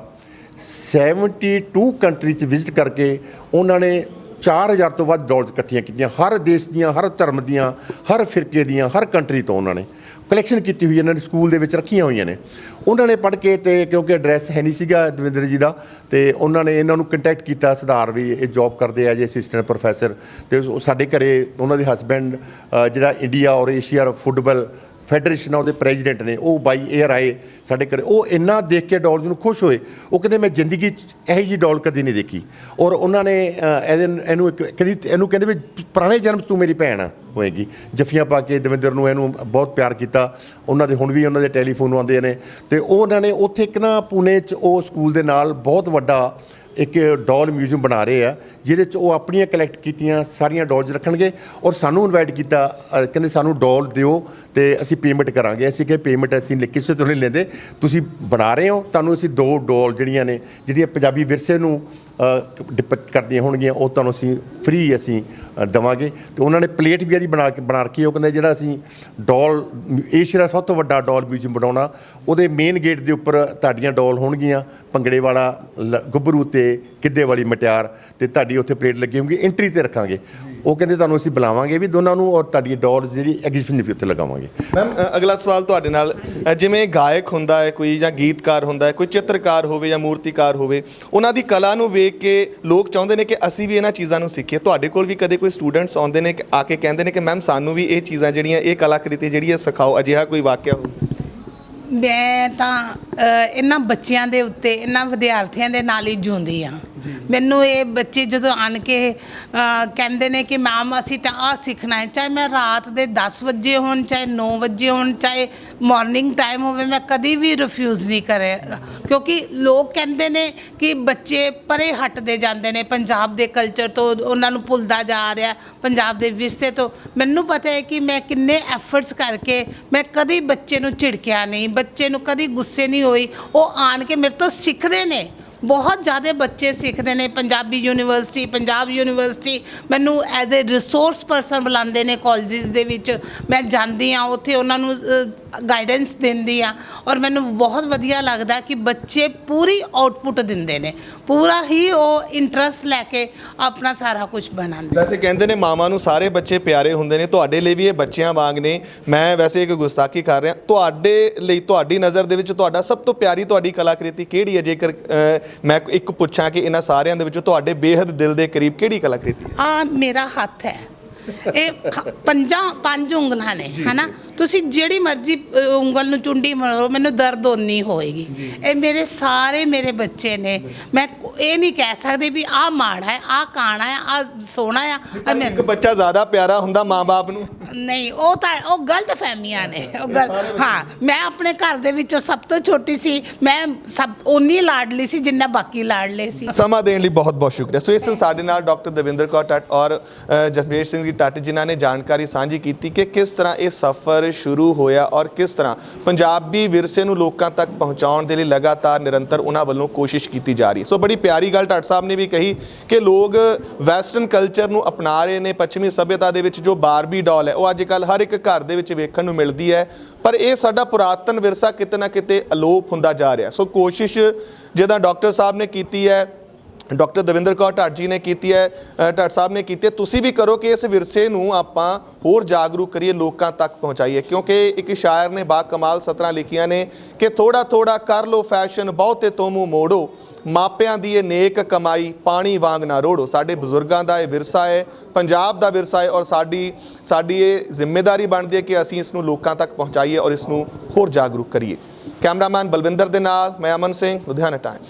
72 ਕੰਟਰੀ ਚ ਵਿਜ਼ਿਟ ਕਰਕੇ ਉਹਨਾਂ ਨੇ 4000 ਤੋਂ ਵੱਧ ਡਾਲਸ ਇਕੱਠੀਆਂ ਕੀਤੀਆਂ। ਹਰ ਦੇਸ਼ ਦੀਆਂ, ਹਰ ਧਰਮ ਦੀਆਂ, ਹਰ ਫਿਰਕੇ ਦੀਆਂ, ਹਰ ਕੰਟਰੀ ਤੋਂ ਉਹਨਾਂ ਨੇ ਕਲੈਕਸ਼ਨ ਕੀਤੀ ਹੋਈ ਇਹਨਾਂ ਨੇ ਸਕੂਲ ਦੇ ਵਿੱਚ ਰੱਖੀਆਂ ਹੋਈਆਂ ਨੇ। ਉਹਨਾਂ ਨੇ ਪੜ੍ਹ ਕੇ ਤੇ ਕਿਉਂਕਿ ਐਡਰੈਸ ਹੈ ਨਹੀਂ ਸੀਗਾ ਦਵਿੰਦਰ ਜੀ ਦਾ, ਤੇ ਉਹਨਾਂ ਨੇ ਇਹਨਾਂ ਨੂੰ ਕੰਟੈਕਟ ਕੀਤਾ ਸੁਧਾਰ ਵੀ ਇਹ ਜੌਬ ਕਰਦੇ ਆ, ਜੇ ਅਸਿਸਟੈਂਟ ਪ੍ਰੋਫੈਸਰ ਤੇ ਸਾਡੇ ਘਰੇ ਉਹਨਾਂ ਦੇ ਹਸਬੈਂਡ ਜਿਹੜਾ ਇੰਡੀਆ ਔਰ ਏਸ਼ੀਆ ਫੁੱਟਬਾਲ ਫੈਡਰੇਸ਼ਨ ਆ, ਉਹਦੇ ਪ੍ਰੈਜ਼ੀਡੈਂਟ ਨੇ, ਉਹ ਬਾਈ 에ਅਰ ਆਏ ਸਾਡੇ ਘਰੇ, ਉਹ ਇੰਨਾ ਦੇਖ ਕੇ ਡੌਲ ਨੂੰ ਖੁਸ਼ ਹੋਏ, ਉਹ ਕਹਿੰਦੇ ਮੈਂ ਜ਼ਿੰਦਗੀ 'ਚ ਇਹੋ ਜੀ ਡੌਲ ਕਦੀ ਨਹੀਂ ਦੇਖੀ। ਔਰ ਉਹਨਾਂ ਨੇ ਇਹਦੇ- ਇਹਨੂੰ ਇੱਕ, ਕਦੀ ਇਹਨੂੰ ਕਹਿੰਦੇ ਵੀ ਪੁਰਾਣੇ ਜਨਮ 'ਚ ਤੂੰ ਮੇਰੀ ਭੈਣ ਆ ਹੋਏਗੀ। ਜੱਫੀਆਂ ਪਾ ਕੇ ਦਵਿੰਦਰ ਨੂੰ ਇਹਨੂੰ ਬਹੁਤ ਪਿਆਰ ਕੀਤਾ। ਉਹਨਾਂ ਦੇ ਹੁਣ ਵੀ ਉਹਨਾਂ ਦੇ ਟੈਲੀਫੋਨ ਆਉਂਦੇ ਨੇ। ਤੇ ਉਹ ਉਹਨਾਂ ਨੇ ਉੱਥੇ ਇੱਕ ਨਾ ਪੂਨੇ 'ਚ ਉਹ ਸਕੂਲ ਦੇ ਨਾਲ ਬਹੁਤ ਵੱਡਾ ਇੱਕ ਡਾਲ ਮਿਊਜ਼ੀਅਮ ਬਣਾ ਰਹੇ ਆ ਜਿਹਦੇ 'ਚ ਉਹ ਆਪਣੀਆਂ ਕਲੈਕਟ ਕੀਤੀਆਂ ਸਾਰੀਆਂ ਡਾਲਸ ਰੱਖਣਗੇ ਔਰ ਸਾਨੂੰ ਇਨਵਾਈਟ ਕੀਤਾ ਅ, ਕਹਿੰਦੇ ਸਾਨੂੰ ਡਾਲ ਦਿਓ ਤੇ ਅਸੀਂ ਪੇਮੈਂਟ ਕਰਾਂਗੇ। ਅਸੀਂ ਕਿਹਾ ਪੇਮੈਂਟ ਅਸੀਂ ਨੀ- ਕਿਸੇ ਤੋਂ ਨਹੀਂ ਲੈਂਦੇ। ਤੁਸੀਂ ਬਣਾ ਰਹੇ ਹੋ ਤੁਹਾਨੂੰ ਅਸੀਂ ਦੋ ਡਾਲ ਜਿਹੜੀਆਂ ਨੇ ਜਿਹੜੀਆਂ ਪੰਜਾਬੀ ਵਿਰਸੇ ਨੂੰ ਡਿਪਿਕਟ ਕਰਦੀਆਂ ਹੋਣਗੀਆਂ ਉਹ ਤੁਹਾਨੂੰ ਅਸੀਂ ਫ੍ਰੀ ਅਸੀਂ ਦੇਵਾਂਗੇ। ਤੇ ਉਹਨਾਂ ਨੇ ਪਲੇਟ ਵੀ ਆ ਜੀ ਬਣਾ ਕੇ ਬਣਾ ਰੱਖੀ ਉਹ ਕਹਿੰਦੇ ਜਿਹੜਾ ਅਸੀਂ ਡੋਲ, ਏਸ਼ੀਆ ਦਾ ਸਭ ਤੋਂ ਵੱਡਾ ਡੋਲ ਮਿਊਜ਼ੀਅਮ ਬਣਾਉਣਾ, ਉਹਦੇ ਮੇਨ ਗੇਟ ਦੇ ਉੱਪਰ ਤੁਹਾਡੀਆਂ ਡੋਲ ਹੋਣਗੀਆਂ, ਭੰਗੜੇ ਵਾਲਾ, ਲ- ਗੱਭਰੂ ਤੇ ਗਿੱਧੇ ਵਾਲੀ ਮਟਿਆਰ, ਤੇ ਤੁਹਾਡੀ ਉੱਥੇ ਪਲੇਟ ਲੱਗੀ ਹੋਊਗੀ ਐਂਟਰੀ ਤੇ ਰੱਖਾਂਗੇ। ਉਹ ਕਹਿੰਦੇ ਤੁਹਾਨੂੰ ਅਸੀਂ ਬੁਲਾਵਾਂਗੇ ਵੀ ਦੋਨਾਂ ਨੂੰ ਔਰ ਤੁਹਾਡੀ ਡੋਲ ਜਿਹੜੀ ਐਗਜ਼ੀਬਿਸ਼ਨ ਵੀ ਉੱਥੇ ਲਗਾਵਾਂਗੇ। ਮੈਮ ਅਗਲਾ ਸਵਾਲ ਤੁਹਾਡੇ ਨਾਲ ਜਿਵੇਂ ਗਾਇਕ ਹੁੰਦਾ ਹੈ, ਕੋਈ ਜਾਂ ਗੀਤਕਾਰ ਹੁੰਦਾ ਹੈ, ਕੋਈ ਚਿੱਤਰਕਾਰ ਹੋਵੇ ਜਾਂ ਮੂਰਤੀਕਾਰ ਹੋਵੇ, ਉਹਨਾਂ ਦੀ ਕਲਾ ਨੂੰ ਵੇਖ ਕੇ ਲੋਕ ਚਾਹੁੰਦੇ ਨੇ ਕਿ ਅਸੀਂ ਵੀ ਇਹਨਾਂ ਚੀਜ਼ਾਂ ਨੂੰ ਸਿੱਖੀਏ। ਤੁਹਾਡੇ ਕੋਲ ਵੀ ਕਦੇ ਕੋਈ ਸਟੂਡੈਂਟਸ ਆਉਂਦੇ ਨੇ, ਆ ਕੇ ਕਹਿੰਦੇ ਨੇ ਕਿ ਮੈਮ ਸਾਨੂੰ ਵੀ ਇਹ ਚੀਜ਼ਾਂ ਜਿਹੜੀਆਂ, ਇਹ ਕਲਾਕ੍ਰਿਤੀ ਜਿਹੜੀ ਹੈ ਸਿਖਾਓ, ਅਜਿਹਾ ਕੋਈ ਵਾਕਿਆ ਹੋਵੇ। ਮੈਂ ਤਾਂ ਅ, ਇਹਨਾਂ ਬੱਚਿਆਂ ਦੇ ਉੱਤੇ ਇਹਨਾਂ ਵਿਦਿਆਰਥੀਆਂ ਦੇ ਨਾਲ ਹੀ ਜੂੰਦੀ ਆ ਮੈਨੂੰ ਇਹ ਬੱਚੇ ਜਦੋਂ ਆਣ ਕੇ ਅ, ਕਹਿੰਦੇ ਨੇ ਕਿ ਮੈਮ ਅਸੀਂ ਤਾਂ ਆ ਸਿੱਖਣਾ ਹੈ। ਚਾਹੇ ਮੈਂ ਰਾਤ ਦੇ 10 ਵਜੇ ਹੋਣ ਚਾਹੇ 9 ਵਜੇ ਹੋਣ ਚਾਹੇ ਮਾਰਨਿੰਗ ਟਾਈਮ ਹੋਵੇ ਮੈਂ ਕਦੀ ਵੀ ਰਿਫਿਊਜ਼ ਨਹੀਂ ਕਰਿਆ ਕਿਉਂਕਿ ਲੋਕ ਕਹਿੰਦੇ ਨੇ ਕਿ ਬੱਚੇ ਪਰੇ ਹਟਦੇ ਜਾਂਦੇ ਨੇ। ਪੰਜਾਬ ਦੇ ਕਲਚਰ ਤੋਂ ਉਹਨਾਂ ਨੂੰ ਭੁੱਲਦਾ ਜਾ ਰਿਹਾ ਪੰਜਾਬ ਦੇ ਵਿਰਸੇ ਤੋਂ। ਮੈਨੂੰ ਪਤਾ ਹੈ ਕਿ ਮੈਂ ਕਿੰਨੇ ਐਫਰਟਸ ਕਰਕੇ ਮੈਂ ਕਦੀ ਬੱਚੇ ਨੂੰ ਝਿੜਕਿਆ ਨਹੀਂ। ਬੱਚੇ ਨੂੰ ਕਦੀ ਗੁੱਸੇ ਨਹੀਂ ਹੋਈ ਉਹ ਆਣ ਕੇ ਮੇਰੇ ਤੋਂ ਸਿੱਖਦੇ ਨੇ। ਬਹੁਤ ਜ਼ਿਆਦਾ ਬੱਚੇ ਸਿੱਖਦੇ ਨੇ, ਪੰਜਾਬੀ ਯੂਨੀਵਰਸਿਟੀ, ਪੰਜਾਬ ਯੂਨੀਵਰਸਿਟੀ ਮੈਨੂੰ ਐਜ਼ ਅ ਰਿਸੋਰਸ ਪਰਸਨ ਬੁਲਾਉਂਦੇ ਨੇ ਕਾਲਜਸ ਦੇ ਵਿੱਚ। ਮੈਂ ਜਾਂਦੀ ਆ ਉੱਥੇ ਉਹਨਾਂ ਨੂੰ ਗਾਈਡੈਂਸ ਦਿੰਦੀ ਆ ਔਰ ਮੈਨੂੰ ਬਹੁਤ ਵਧੀਆ ਲੱਗਦਾ ਕਿ ਬੱਚੇ ਪੂਰੀ ਆਊਟਪੁੱਟ ਦਿੰਦੇ ਨੇ। ਪੂਰਾ ਹੀ ਉਹ ਇੰਟਰਸਟ ਲੈ ਕੇ ਆਪਣਾ ਸਾਰਾ ਕੁਝ ਬਣਾਉਂਦੇ ਵੈਸੇ ਕਹਿੰਦੇ ਨੇ ਮਾਵਾਂ ਨੂੰ ਸਾਰੇ ਬੱਚੇ ਪਿਆਰੇ ਹੁੰਦੇ ਨੇ, ਤੁਹਾਡੇ ਲਈ ਵੀ ਇਹ ਬੱਚਿਆਂ ਵਾਂਗ ਨੇ। ਮੈਂ ਵੈਸੇ ਇੱਕ ਗੁਸਤਾਖੀ ਕਰ ਰਿਹਾ, ਤੁਹਾਡੇ ਲਈ, ਤੁਹਾਡੀ ਨਜ਼ਰ ਦੇ ਵਿੱਚ ਤੁਹਾਡਾ ਸਭ ਤੋਂ ਪਿਆਰੀ ਤੁਹਾਡੀ ਕਲਾਕ੍ਰਿਤੀ ਕਿਹੜੀ ਹੈ? ਜੇਕਰ ਮੈਂ ਇੱਕ ਪੁੱਛਾਂ ਕਿ ਇਹਨਾਂ ਸਾਰਿਆਂ ਦੇ ਵਿੱਚੋਂ ਤੁਹਾਡੇ ਬੇਹੱਦ ਦਿਲ ਦੇ ਕਰੀਬ ਕਿਹੜੀ ਕਲਾਕ੍ਰਿਤੀ ਹੈ? ਆ ਮੇਰਾ ਹੱਥ ਹੈ। ਇਹ ਪੰਜਾਂ ਪੰਜ ਉਂਗਲਾਂ ਨੇ ਹਨਾ? ਤੁਸੀਂ ਜਿਹੜੀ ਮਰਜ਼ੀ ਅ, ਉਂਗਲ ਨੂੰ ਚੁੰਡੀ ਮਾਰੋ ਮੈਨੂੰ ਦਰਦ ਓਨੀ ਹੋਏਗੀ। ਇਹ ਮੇਰੇ ਸਾਰੇ ਮੇਰੇ ਬੱਚੇ ਨੇ। ਮੈਂ ਕੋ- ਇਹ ਨਹੀਂ ਕਹਿ ਸਕਦੀ ਵੀ ਆਹ ਮਾੜਾ ਹੈ ਆਹ ਕਾਣਾ ਹੈ ਆਹ ਸੋਹਣਾ ਆ ਆਹ ਮੈਂ ਇੱਕ ਬੱਚਾ ਜ਼ਿਆਦਾ ਪਿਆਰਾ ਹੁੰਦਾ ਮਾਂ-ਬਾਪ ਨੂੰ? ਨਹੀਂ ਉਹ ਤਾਂ ਉਹ ਗਲਤ ਫਹਿਮੀਆਂ ਨੇ। ਉਹ ਗਲ ਹਾਂ ਮੈਂ ਆਪਣੇ ਘਰ ਦੇ ਵਿੱਚੋਂ ਸਭ ਤੋਂ ਛੋਟੀ ਸੀ। ਮੈਂ ਸਭ ਓਨੀ ਲਾਡਲੀ ਸੀ ਜਿੰਨਾ ਬਾਕੀ ਲਾਡਲੇ ਸੀ। ਸਮਾਂ ਦੇਣ ਲਈ ਬਹੁਤ ਬਹੁਤ ਸ਼ੁਕਰੀਆ। ਸੋ ਇਸ ਸਾਡੇ ਨਾਲ ਡਾਕਟਰ ਦਵਿੰਦਰ ਕੌਰ ਟੱਟ ਔਰ ਅ, ਜਸਬੀਰ ਸਿੰਘ ਜੀ ਟੱਟ ਜਿਨ੍ਹਾਂ ਨੇ ਜਾਣਕਾਰੀ ਸਾਂਝੀ ਕੀਤੀ ਕਿ ਕਿਸ ਤਰ੍ਹਾਂ ਇਹ ਸਫ਼ਰ ਸ਼ੁਰੂ ਹੋਇਆ ਔਰ ਕਿਸ ਤਰ੍ਹਾਂ ਪੰਜਾਬੀ ਵਿਰਸੇ ਨੂੰ ਲੋਕਾਂ ਤੱਕ ਪਹੁੰਚਾਉਣ ਦੇ ਲਈ ਲਗਾਤਾਰ ਨਿਰੰਤਰ ਉਹਨਾਂ ਵੱਲੋਂ ਕੋਸ਼ਿਸ਼ ਕੀਤੀ ਜਾ ਰਹੀ ਹੈ। ਸੋ ਬੜੀ ਪਿਆਰੀ ਗੱਲ ਟੱਟ ਸਾਹਿਬ ਨੇ ਵੀ ਕਹੀ ਕਿ ਲੋਕ ਵੈਸਟਰਨ ਕਲਚਰ ਨੂੰ ਅਪਣਾ ਰਹੇ ਨੇ ਪੱਛਮੀ ਸਭਿਅਤਾ ਦੇ ਵਿੱਚ ਜੋ ਬਾਰਬੀ ਡਾਲ ਹੈ ਉਹ ਅੱਜ ਕੱਲ ਹਰ ਇੱਕ ਘਰ ਦੇ ਵਿੱਚ ਵੇਖਣ ਨੂੰ ਮਿਲਦੀ ਹੈ। ਪਰ ਇਹ ਸਾਡਾ ਪੁਰਾਤਨ ਵਿਰਸਾ ਕਿਤੇ ਨਾ ਕਿਤੇ ਅਲੋਪ ਹੁੰਦਾ ਜਾ ਰਿਹਾ। ਸੋ ਕੋਸ਼ਿਸ਼ ਜਿੱਦਾਂ ਡਾਕਟਰ ਸਾਹਿਬ ਨੇ ਕੀਤੀ ਹੈ ਡਾਕਟਰ ਦਵਿੰਦਰ ਕੌਰ ਢਾਟ ਜੀ ਨੇ ਕੀਤੀ ਹੈ ਅ, ਢਾਟ ਸਾਹਿਬ ਨੇ ਕੀਤੀ ਹੈ ਤੁਸੀਂ ਵੀ ਕਰੋ ਕਿ ਇਸ ਵਿਰਸੇ ਨੂੰ ਆਪਾਂ ਹੋਰ ਜਾਗਰੂਕ ਕਰੀਏ ਲੋਕਾਂ ਤੱਕ ਪਹੁੰਚਾਈਏ। ਕਿਉਂਕਿ ਇੱਕ ਸ਼ਾਇਰ ਨੇ ਬਾ ਕਮਾਲ ਸਤਰਾਂ ਲਿਖੀਆਂ ਨੇ ਕਿ ਥੋੜਾ ਥੋੜਾ ਕਰ ਲੋ ਫੈਸ਼ਨ ਬਹੁਤੇ ਤੋਂ ਮੂੰਹ ਮੋੜੋ। ਮਾਪਿਆਂ ਦੀ ਇਹ ਨੇਕ ਕਮਾਈ ਪਾਣੀ ਵਾਂਗ ਨਾ ਰੋੜੋ। ਸਾਡੇ ਬਜ਼ੁਰਗਾਂ ਦਾ ਇਹ ਵਿਰਸਾ ਹੈ, ਪੰਜਾਬ ਦਾ ਵਿਰਸਾ ਹੈ ਔਰ ਸਾਡੀ ਸਾਡੀ ਇਹ ਜ਼ਿੰਮੇਵਾਰੀ ਬਣਦੀ ਹੈ ਕਿ ਅਸੀਂ ਇਸ ਨੂੰ ਲੋਕਾਂ ਤੱਕ ਪਹੁੰਚਾਈਏ ਔਰ ਇਸ ਨੂੰ ਹੋਰ ਜਾਗਰੂਕ ਕਰੀਏ। ਕੈਮਰਾਮੈਨ ਬਲਵਿੰਦਰ ਦੇ ਨਾਲ, ਮੈਂ ਅਮਨ ਸਿੰਘ, ਲੁਧਿਆਣਾ ਟਾਈਮ।